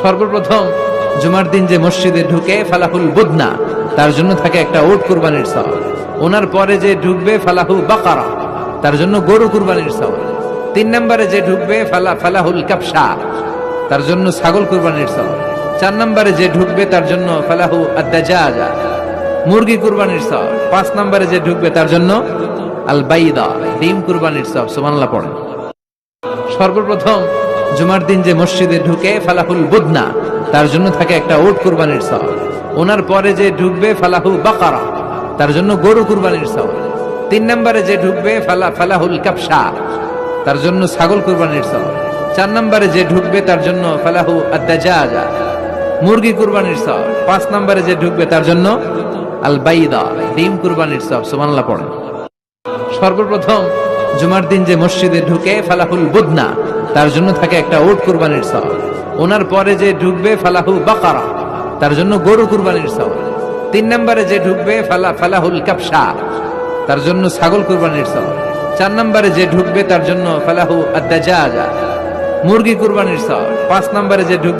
সর্বপ্রথম জুমার দিন যে মসজিদে ঢুকে ফালাহুল বুদনা, তার জন্য থাকে একটা ওট কুরবানির সব ওনার পরে যে ঢুকবে ফালাহু বাকারা, তার জন্য গরু কুরবানির সব তিন নম্বরে যে ঢুকবে ফালা ফালাহুল কাপসা তার জন্য ছাগল কুরবানির সব চার নম্বরে যে ঢুকবে, তার জন্য ফালাহু আদাজা মুরগি কুরবানির সব পাঁচ নম্বরে যে ঢুকবে, তার জন্য আল বাইদা ডিম কুরবানির সব সুমানলা পড়ে সর্বপ্রথম জুমার দিন যে মসজিদে ঢুকে ফালাহুল বুদনা, তার জন্য থাকে একটা ওট কুরবানির সব ওনার পরে যে ঢুকবে ফালাহু বাকারা, তার জন্য গরু কুরবানির সব তিন নম্বরে যে ঢুকবে ফালা, ফালাহুল কাপসা, তার জন্য ছাগল কুরবানির সব চার নম্বরে যে ঢুকবে, তার জন্য ফালাহু আদাজা মুরগি কুরবানির সব পাঁচ নম্বরে যে ঢুকবে, তার জন্য আল বাইদা ডিম কুরবানির সব সুমানলা পড়ে সর্বপ্রথম জুমার দিন যে মসজিদে ঢুকে ফালাহুল বুদনা, তার জন্য থাকে একটা ওট কুরবানির সব ওনার পরে যে ঢুকবে ফালাহু বাকারা, তার জন্য গরু কুরবানির সব তিন নম্বরে যে ঢুকবে ফালা, ফালাহুল কাপসা তার জন্য ছাগল কুরবানির সব চার নম্বরে যে ঢুকবে, তার জন্য ফালাহু আদাজা মুরগি কুরবানির সব পাঁচ নম্বরে যে ঢুকবে